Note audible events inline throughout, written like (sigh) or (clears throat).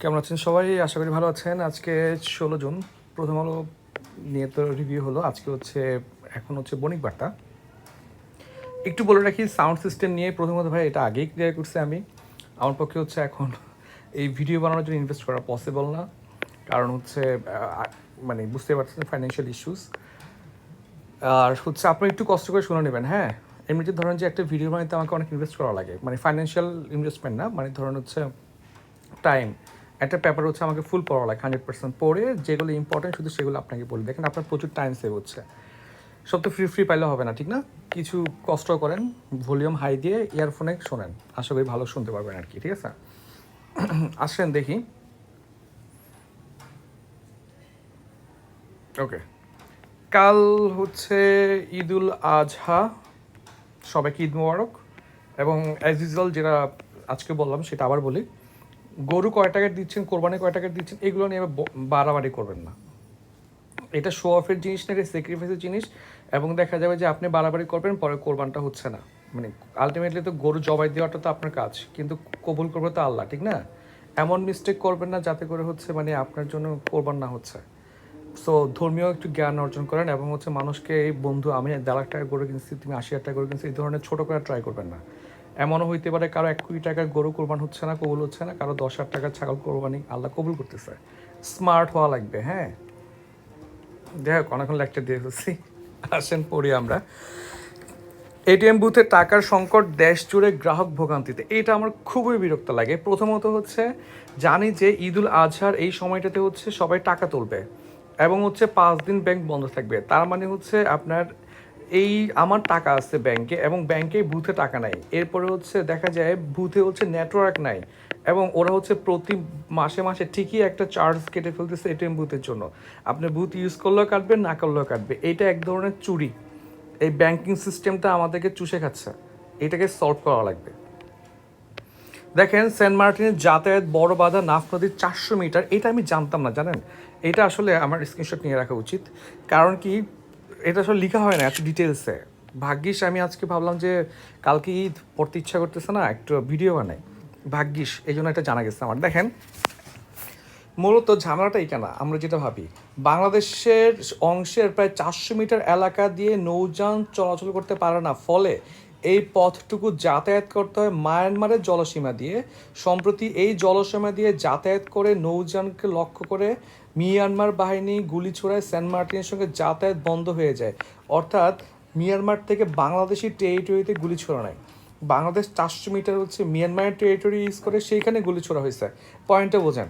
কেমন আছেন সবাই? আশা করি ভালো আছেন। আজকে ষোলো জুন। প্রথম আলো নিয়ে তো রিভিউ হলো। আজকে হচ্ছে, এখন হচ্ছে বণিক বার্তা। একটু বলে রাখি সাউন্ড সিস্টেম নিয়ে প্রথমত ভাই এটা আগেই ক্লিয়ার করছি আমি। আমার পক্ষে হচ্ছে এখন এই ভিডিও বানানোর জন্য ইনভেস্ট করা পসিবল না। কারণ হচ্ছে মানে বুঝতে পারছেন ফাইন্যান্সিয়াল ইস্যুস আর হচ্ছে আপনি একটু কষ্ট করে শুনে নেবেন হ্যাঁ? এমনিতে ধরেন যে একটা ভিডিও বানাইতে আমাকে অনেক ইনভেস্ট করা লাগে। মানে ফাইন্যান্সিয়াল ইনভেস্টমেন্ট না মানে ধরেন হচ্ছে টাইম একটা পেপার হচ্ছে আমাকে ফুল পড়া লাগে হান্ড্রেড পার্সেন্ট পড়ে যেগুলো ইম্পর্টেন্ট শুধু সেগুলো আপনাকে বলি দেখেন আপনার প্রচুর টাইম সেভ হচ্ছে। সব তো ফ্রি ফ্রি পাইলে হবে না, ঠিক না? কিছু কষ্ট করেন ভলিউম হাই দিয়ে ইয়ারফোনে শোনেন। আশা করি ভালো শুনতে পারবেন আর কি, ঠিক আছে? (clears throat) আসেন দেখি। ওকে কাল হচ্ছে ঈদুল আজহা। সবাইকে ঈদ মোবারক। এবং অ্যাজ ইউজুয়াল যেটা আজকে বললাম, সেটা আবার বলি। গরু কয় টাকা দিচ্ছেন, কোরবানি কয় টাকা দিচ্ছেন, এগুলো নিয়ে বাড়াবাড়ি করবেন না। এটা শো অফের জিনিস না, এটা স্যাক্রিফাইসের জিনিস, এবং দেখা যাবে যে আপনি বাড়াবাড়ি করবেন, পরে কোরবানটা হচ্ছে না। মানে আলটিমেটলি তো গরু জবাই দেওয়াটা তো আপনার কাজ, কিন্তু কবুল করবে তো আল্লাহ, ঠিক না? এমন মিস্টেক করবেন না যাতে করে হচ্ছে মানে আপনার জন্য কোরবান না হচ্ছে। সো ধর্মীয় একটু জ্ঞান অর্জন করেন, এবং হচ্ছে মানুষকে, এই বন্ধু, আমি দেড় লাখ টাকা গরু কিনছি, তুমি আশি হাজার টাকা গরু কিনছি, এই ধরনের ছোটো করে ট্রাই করবেন না। এমনও হইতে পারে কারও এক কোটি টাকার গরু কোরবান হচ্ছে না, কবুল হচ্ছে না, কারও দশ হাজার টাকার ছাগল কোরবানি আল্লাহ কবুল করতেছে। স্মার্ট হওয়া লাগবে হ্যাঁ? দেখ অনেকক্ষণ লেকচার দিয়ে ফেলছি। আসেন, পড়ি আমরা। এটিএম বুথে টাকার সংকট দেশ জুড়ে গ্রাহক ভোগান্তিতে। এটা আমার খুবই বিরক্ত লাগে। প্রথমত হচ্ছে, জানি যে ঈদুল আজহার এই সময়টাতে হচ্ছে সবাই টাকা তুলবে এবং হচ্ছে পাঁচ দিন ব্যাংক বন্ধ থাকবে। তার মানে হচ্ছে আপনার এই আমার টাকা আছে ব্যাংকে এবং ব্যাংকে বুথে টাকা নাই। এরপরে হচ্ছে দেখা যায় বুথে হচ্ছে নেটওয়ার্ক নাই এবং ওরা হচ্ছে প্রতি মাসে মাসে ঠিকই একটা চার্জ কেটে ফেলতেছে এটিএম বুথের জন্য। আপনি বুথ ইউজ করলেও কাটবে, না করলেও কাটবে। এটা এক ধরনের চুরি। এই ব্যাংকিং সিস্টেমটা আমাদেরকে চুষে খাচ্ছে। এটাকে সলভ করা লাগবে। দেখেন সেন্ট মার্টিনের যাতায়াত বড় বাধা, নাফ নদীর চারশো মিটার, এটা আমি জানতাম না, জানেন? এটা আসলে আমার স্ক্রিনশট নিয়ে রাখা উচিত। কারণ কি? এটা আসলে লেখা হয় না, এত ডিটেলসে ভাগ্যিস, আমি আজকে ভাবলাম যে কালকে ঈদ, পড়তে ইচ্ছা করতেছে না, একটু ভিডিও বানাই। ভাগ্যিস এই জন্য এটা জানা গেছে আমার। দেখেন, মূলত ঝামেলাটাই কেনা কেন? আমরা যেটা ভাবি, বাংলাদেশের অংশের প্রায় চারশো মিটার এলাকা দিয়ে নৌযান চলাচল করতে পারে না। ফলে এই পথটুকু যাতায়াত করতে হয় মায়ানমারের জলসীমা দিয়ে। সম্প্রতি এই জলসীমা দিয়ে যাতায়াত করে নৌযানকে লক্ষ্য করে মিয়ানমার বাহিনী গুলি ছোড়ায় সেন্ট মার্টিনের সঙ্গে যাতায়াত বন্ধ হয়ে যায়। অর্থাৎ মিয়ানমার থেকে বাংলাদেশি টেরিটরিতে গুলি ছোড়ানো বাংলাদেশ চারশো মিটার হচ্ছে মিয়ানমারের টেরিটরি ইউজ করে সেইখানে গুলি ছোড়া হয়েছে পয়েন্টটা বোঝেন।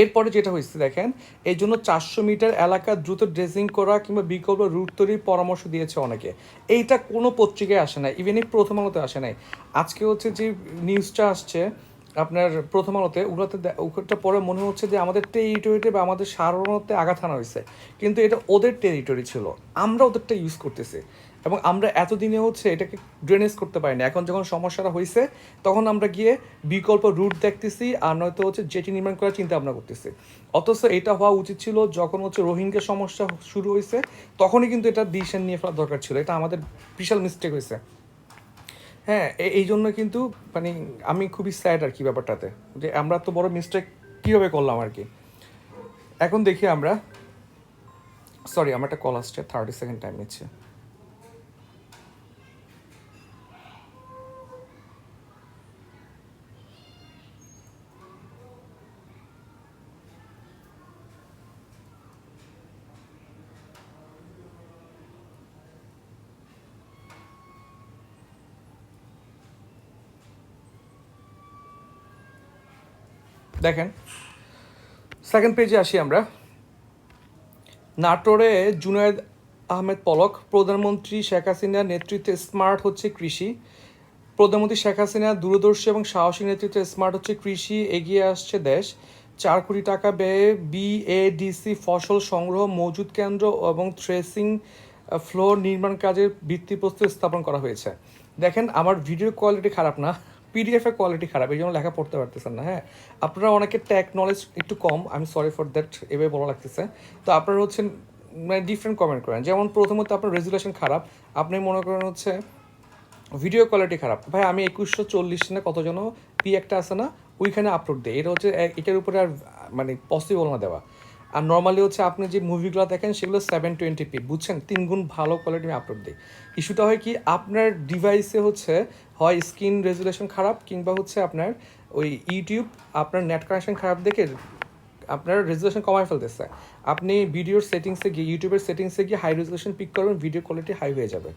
এরপরে যেটা হয়েছে দেখেন এই জন্য চারশো মিটার এলাকা দ্রুত ড্রেসিং করা কিংবা বিকল্প রুট তৈরির পরামর্শ দিয়েছে অনেকে। এইটা কোনো পত্রিকায় আসে না ইভেন এই প্রথম আলোতে আসে নাই। আজকে হচ্ছে যে নিউজটা আসছে আপনার প্রথম আলোতে ওগুলোতে ওটা পরে মনে হচ্ছে যে আমাদের টেরিটরিতে বা আমাদের সাধারণতে আঘাত আনা হয়েছে। কিন্তু এটা ওদের টেরিটরি ছিল। আমরা ওদেরটা ইউজ করতেছি। এবং আমরা এতদিনে হচ্ছে এটাকে ড্রেনেজ করতে পারি না এখন যখন সমস্যাটা হয়েছে, তখন আমরা গিয়ে বিকল্প রুট দেখতেছি আর নয়তো হচ্ছে যেটি নির্মাণ করার চিন্তা ভাবনা করতেছি। অথচ এটা হওয়া উচিত ছিল যখন হচ্ছে রোহিঙ্গা সমস্যা শুরু হয়েছে, তখনই কিন্তু এটা ডিসিশন নিয়ে ফেলা দরকার ছিল। এটা আমাদের বিশাল মিস্টেক হয়েছে। হ্যাঁ এই জন্য কিন্তু মানে আমি খুবই স্যাড আর কি ব্যাপারটাতে। যে আমরা তো বড় মিস্টেক কীভাবে করলাম আর কি? এখন দেখি আমরা। সরি আমার একটা কল আসছে থার্টি সেকেন্ড টাইম নিচ্ছে। দেখেন। সেকেন্ড পেজে আসি আমরা। নাটোরে জুনায়েদ আহমেদ পলক, প্রধানমন্ত্রী শেখ হাসিনার নেতৃত্বে স্মার্ট হচ্ছে কৃষি। প্রধানমন্ত্রী শেখ হাসিনা দূরদর্শী এবং সাহসী নেতৃত্বে স্মার্ট হচ্ছে কৃষি, এগিয়ে আসছে দেশ। চার কোটি টাকা ব্যয়ে বিএডিসি ফসল সংগ্রহ মজুদ কেন্দ্র এবং থ্রেসিং ফ্লোর নির্মাণ কাজের ভিত্তিপ্রস্তর স্থাপন করা হয়েছে। দেখেন, আমার ভিডিও কোয়ালিটি খারাপ না। পিডিএফ এর কোয়ালিটি খারাপ, এই জন্য লেখা পড়তে পারতেছেন না হ্যাঁ? আপনারা অনেকের টেক নলেজ একটু কম আমি সরি ফর দ্যাট এভাবে বলা লাগতেছে। তো আপনারা হচ্ছেন মানে ডিফারেন্ট কমেন্ট করেন। যেমন প্রথমত আপনার রেজুলেশন খারাপ, আপনি মনে করেন হচ্ছে ভিডিও কোয়ালিটি খারাপ। ভাই, আমি একুশশো চল্লিশ না কত যেন পি একটা আছে না, ওইখানে আপলোড দেয়। এটা হচ্ছে এটার উপরে আর মানে পসিবল না দেওয়া। আর নর্মালি হচ্ছে আপনি যে মুভিগুলো দেখেন, সেগুলো সেভেন টোয়েন্টি পি বুঝছেন? তিন গুণ ভালো কোয়ালিটি আমি আপলোড দিই। ইস্যুটা হয় কি, আপনার ডিভাইসে হচ্ছে হয় স্ক্রিন রেজুলেশন খারাপ কিংবা হচ্ছে আপনার ওই ইউটিউব আপনার নেট কানেকশন খারাপ দেখে আপনার রেজুলেশন কমায় ফেলতেছে। আপনি ভিডিওর সেটিংসে গিয়ে, ইউটিউবের সেটিংসে গিয়ে হাই রেজুলেশন পিক করবেন ভিডিও কোয়ালিটি হাই হয়ে যাবে।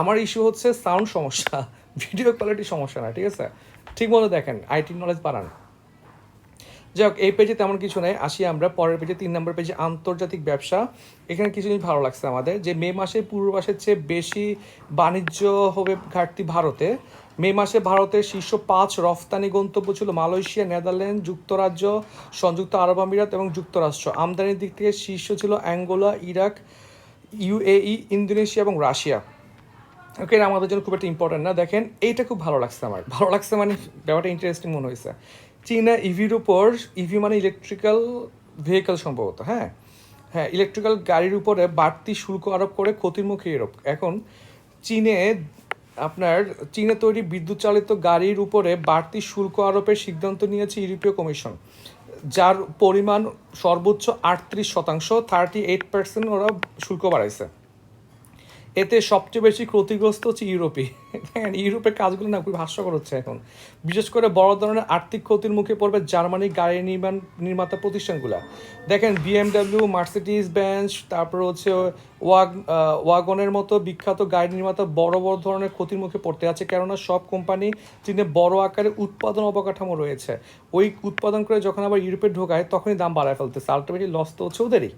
আমার ইস্যু হচ্ছে সাউন্ড সমস্যা (laughs) ভিডিও কোয়ালিটি সমস্যা না, ঠিক আছে? ঠিক মতো দেখেন আইটি নলেজ বাড়ান। যাই হোক এই পেজে তেমন কিছু নেই। আসি আমরা পরের পেজে তিন নম্বর পেজে আন্তর্জাতিক ব্যবসা। এখানে কিছু জিনিস ভালো লাগছে আমাদের, যে মে মাসে পূর্ব মাসের চেয়ে বেশি বাণিজ্য হবে ঘাটতি ভারতে। মে মাসে ভারতের শীর্ষ পাঁচ রফতানি গন্তব্য ছিল মালয়েশিয়া, নেদারল্যান্ড, যুক্তরাজ্য, সংযুক্ত আরব আমিরাত এবং যুক্তরাষ্ট্র। আমদানির দিক থেকে শীর্ষ ছিল অ্যাঙ্গোলা, ইরাক, ইউএই, ইন্দোনেশিয়া এবং রাশিয়া। ওকে আমাদের জন্য খুব একটা ইম্পর্টেন্ট না। দেখেন, এইটা খুব ভালো লাগছে আমার। ভালো লাগছে মানে ব্যাপারটা ইন্টারেস্টিং মনে হয়েছে। চীনা ইভির উপর ইভি মানে ইলেকট্রিক্যাল ভেহিকল সম্ভবত হ্যাঁ? হ্যাঁ ইলেকট্রিক্যাল গাড়ির উপরে বাড়তি শুল্ক আরোপ করে ক্ষতির মুখে ইউরোপ এখন চীনে আপনার চীনে তৈরি বিদ্যুৎ চালিত গাড়ির উপরে বাড়তি শুল্ক আরোপের সিদ্ধান্ত নিয়েছে ইউরোপীয় কমিশন, যার পরিমাণ সর্বোচ্চ আটত্রিশ শতাংশ থার্টি এইট পার্সেন্ট ওরা শুল্ক বাড়াইছে। এতে সবচেয়ে বেশি ক্ষতিগ্রস্ত হচ্ছে ইউরোপে দেখেন ইউরোপের কাজগুলো না খুবই হাস্যকর হচ্ছে এখন। বিশেষ করে বড় ধরনের আর্থিক ক্ষতির মুখে পড়বে জার্মানি গাড়ি নির্মাণ, নির্মাতা প্রতিষ্ঠানগুলো। দেখেন বিএমডাব্লিউ মার্সিডিজ বেঞ্চ তারপর হচ্ছে ওয়াগ ওয়াগনের মতো বিখ্যাত গাড়ি নির্মাতা বড় বড় ধরনের ক্ষতির মুখে পড়তে আছে, কেননা সব কোম্পানি চীনে বড় আকারে উৎপাদন অবকাঠামো রয়েছে। ওই উৎপাদন করে যখন আবার ইউরোপে ঢোকায়, তখনই দাম বাড়ায় ফেলতেছে। আলটিমেটলি লস তো হচ্ছে ওদেরই।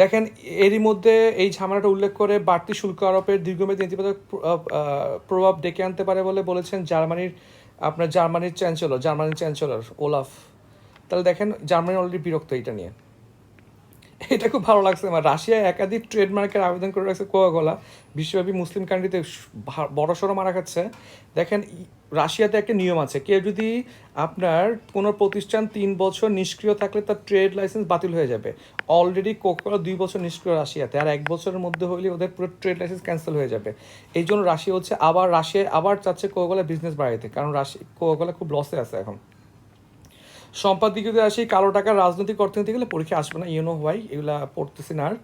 দেখেন, এরই মধ্যে এই ঝামেলাটা উল্লেখ করে বাড়তি শুল্ক আরোপের দীর্ঘমেয়াদী নেতিবাচক প্রভাব ডেকে আনতে পারে বলে বলেছেন জার্মানির, আপনার জার্মানির চ্যান্সেলর জার্মানির চ্যান্সেলর ওলাফ। তাহলে দেখেন, জার্মানি অলরেডি বিরক্ত এটা নিয়ে। এটা খুব ভালো লাগছে আমার। রাশিয়ায় একাধিক ট্রেডমার্কের আবেদন করে রাখছে কোয়াগলা বিশ্বব্যাপী মুসলিম কান্ট্রিতে বড়সড় মারা খাচ্ছে। দেখেন রাশিয়াতে একটা নিয়ম আছে, কেউ যদি আপনার কোনো প্রতিষ্ঠান তিন বছর নিষ্ক্রিয় থাকলে তার ট্রেড লাইসেন্স বাতিল হয়ে যাবে। অলরেডি কোকাকোলা দুই বছর নিষ্ক্রিয় রাশিয়াতে, আর এক বছরের মধ্যে হইলে ওদের পুরো ট্রেড লাইসেন্স ক্যান্সেল হয়ে যাবে। এই জন্য রাশিয়া হচ্ছে আবার রাশিয়ায় আবার চাচ্ছে কোকাকোলা বিজনেস বাড়াইতে, কারণ রাশি কোকাকোলা খুব লসে আছে এখন। সম্পাদিকতে আসি, কালো টাকার রাজনৈতিক অর্থনীতি গেলে পরীক্ষা আসবে না ইউনো হোয়াই এগুলা পড়তেছি না আর।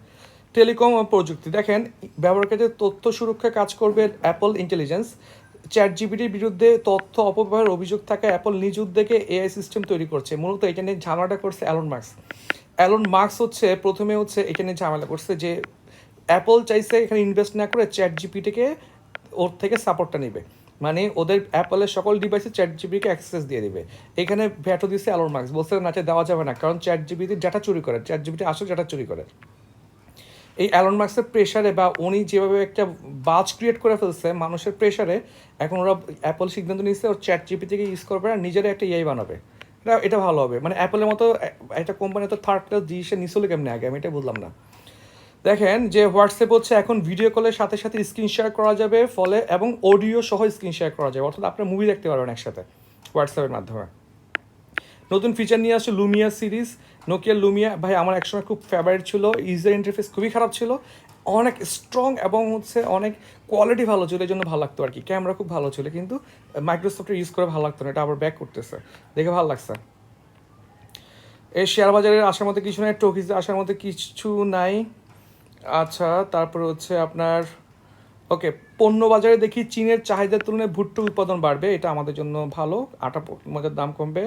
টেলিকম প্রযুক্তি, দেখেন, ব্যবহারকারীদের তথ্য সুরক্ষা কাজ করবে অ্যাপল ইন্টেলিজেন্স চ্যাট জিবিটির বিরুদ্ধে তথ্য অপব্যবহারের অভিযোগ থাকা অ্যাপল নিজ উদ্যোগে এআই সিস্টেম তৈরি করছে। মূলত এটা নিয়ে ঝামেলাটা করছে অ্যালন মার্কস অ্যালন মার্কস হচ্ছে, প্রথমে হচ্ছে এটা নিয়ে ঝামেলা করছে যে অ্যাপল চাইছে এখানে ইনভেস্ট না করে চ্যাট জিপিটিকে ওর থেকে সাপোর্টটা নেবে। মানে ওদের অ্যাপলের সকল ডিভাইসে চ্যাট জিবিকে অ্যাক্সেস দিয়ে দিবে। এখানে ভ্যাটও দিচ্ছে অ্যালন মার্কস বলছে, না যে দেওয়া যাবে না। কারণ চ্যাট জিবিতে ডাটা চুরি করে। চ্যাট জিবিটি আসলে ডাটা চুরি করে। এই অ্যালন মার্কসের প্রেশারে বা উনি যেভাবে একটা বাজ ক্রিয়েট করে ফেলছে মানুষের প্রেশারে এখন ওরা অ্যাপল সিদ্ধান্ত নিচ্ছে ওর চ্যাট জিপি থেকে ইউজ করবে আর নিজেরা একটা ইআই বানাবে। এটা এটা ভালো হবে। মানে অ্যাপলের মতো একটা কোম্পানি তো থার্ড ক্লাস জিনিসে নিছিল কেমনি আগে? আমি এটা বুঝলাম না। দেখেন যে হোয়াটসঅ্যাপ হচ্ছে এখন ভিডিও কলের সাথে সাথে স্ক্রিন শেয়ার করা যাবে, ফলে এবং অডিও সহ স্ক্রিন শেয়ার করা যাবে। অর্থাৎ আপনার মুভি দেখতে পারবেন একসাথে হোয়াটসঅ্যাপের মাধ্যমে। নতুন ফিচার নিয়ে আসছে লুমিয়া সিরিজ নোকিয়া লুমিয়া ভাই, আমার একসময় খুব ফেভারিট ছিল। ইউজার ইন্টারফেস খুবই খারাপ ছিল। অনেক স্ট্রং এবং হচ্ছে অনেক কোয়ালিটি ভালো ছিল এই জন্য ভালো লাগতো আর কি। ক্যামেরা খুব ভালো ছিল, কিন্তু মাইক্রোসফটের ইউজ করে ভালো লাগতো না, এটা আবার ব্যাক করতেছে। দেখে ভালো লাগছে। এই শেয়ার বাজারের আসার মধ্যে কিছু নাই টকিজে আসার মধ্যে কিছু নাই। আচ্ছা তারপর হচ্ছে আপনার ওকে পণ্য বাজারে দেখি চীনের চাহিদার তুলনায় ভুট্টো উৎপাদন বাড়বে, এটা আমাদের জন্য ভালো। আটা মধ্যে দাম কমবে।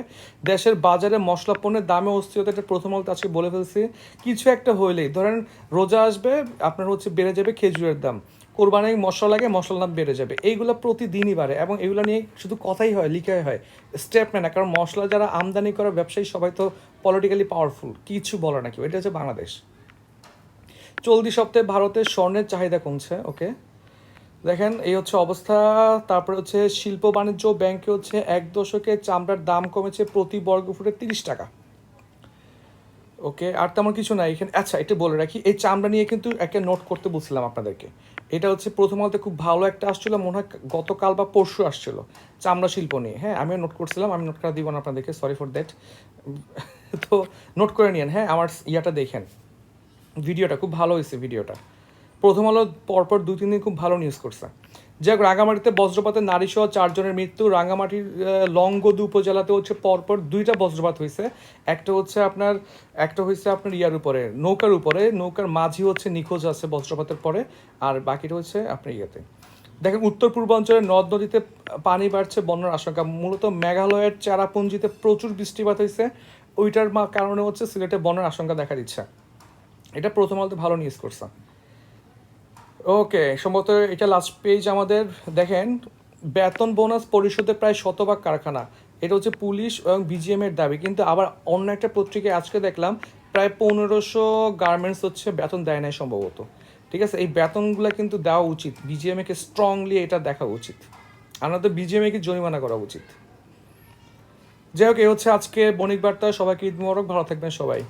দেশের বাজারে মশলা পণ্যের দামে অস্থিরতা, এটা প্রথম আলোতে আজকে বলে ফেলছি। কিছু একটা হইলেই, ধরেন রোজা আসবে, আপনার হচ্ছে বেড়ে যাবে খেজুরের দাম। কোরবানি মশলা লাগে, মশলার দাম বেড়ে যাবে। এইগুলো প্রতিদিনই বাড়ে এবং এগুলো নিয়ে শুধু কথাই হয়, লিখাই হয়। স্টেপ নেয় না, কারণ মশলা যারা আমদানি করা, ব্যবসায়ী সবাই তো পলিটিক্যালি পাওয়ারফুল কিছু বলে না কেউ। এটা হচ্ছে বাংলাদেশ। চলতি সপ্তাহে ভারতের স্বর্ণের চাহিদা কমছে ওকে দেখেন, এই হচ্ছে অবস্থা। তারপরে হচ্ছে শিল্প বাণিজ্য ব্যাংকে হচ্ছে এক দশকে চামড়ার দাম কমেছে প্রতি বর্গ ফুটে তিরিশ টাকা। ওকে, আর তেমন কিছু নাই। এখানে আচ্ছা এটা বলে রাখি, এই চামড়া নিয়ে কিন্তু একটা নোট করতে বলছিলাম আপনাদেরকে। এটা হচ্ছে প্রথম খুব ভালো একটা আসছিল, মনে হয় গতকাল বা পরশু আসছিল চামড়া শিল্প নিয়ে। হ্যাঁ আমিও নোট করছিলাম, আমি নোট করা দিব না আপনাদেরকে সরি ফর দ্যাট তো নোট করে নিন হ্যাঁ আমার ইয়াটা দেখেন। ভিডিওটা, খুব ভালো হয়েছে ভিডিওটা। প্রথম আলো পরপর দু, তিন দিন খুব ভালো নিউজ করছে। যাই হোক, রাঙামাটিতে বজ্রপাতে নারী সহ চারজনের মৃত্যু। রাঙামাটির লংগদু উপজেলাতে হচ্ছে পরপর দুইটা বজ্রপাত হয়েছে। একটা হচ্ছে আপনার, একটা হয়েছে আপনার ইয়ার উপরে, নৌকার উপরে। নৌকার মাঝি হচ্ছে নিখোঁজ আছে বজ্রপাতের পরে, আর বাকিটা হচ্ছে আপনার ইয়েতে। দেখেন, উত্তর পূর্বাঞ্চলের নদ নদীতে পানি বাড়ছে, বন্যার আশঙ্কা। মূলত মেঘালয়ের চারাপুঞ্জিতে প্রচুর বৃষ্টিপাত হয়েছে। ওইটার কারণে হচ্ছে সিলেটে বন্যার আশঙ্কা দেখা দিচ্ছে। এটা প্রথম আলোতে ভালো নিউজ করছে। ওকে সম্ভবত এটা লাস্ট পেজ আমাদের। দেখেন, বেতন বোনাস পরিশোধে প্রায় শতভাগ কারখানা। এটা হচ্ছে পুলিশ এবং বিজিএম এর দাবি। কিন্তু আবার অন্য একটা পত্রিকায় আজকে দেখলাম, প্রায় পনেরোশো গার্মেন্টস হচ্ছে বেতন দেয় নাই সম্ভবত। ঠিক আছে? এই বেতনগুলো কিন্তু দেওয়া উচিত। বিজিএম কে স্ট্রংলি এটা দেখা উচিত। আমাদের বিজিএম কে জরিমানা করা উচিত। যাই হোক, এই হচ্ছে আজকে বণিক বার্তা সবাইকে ঈদ মোবারক। ভালো থাকবেন সবাই।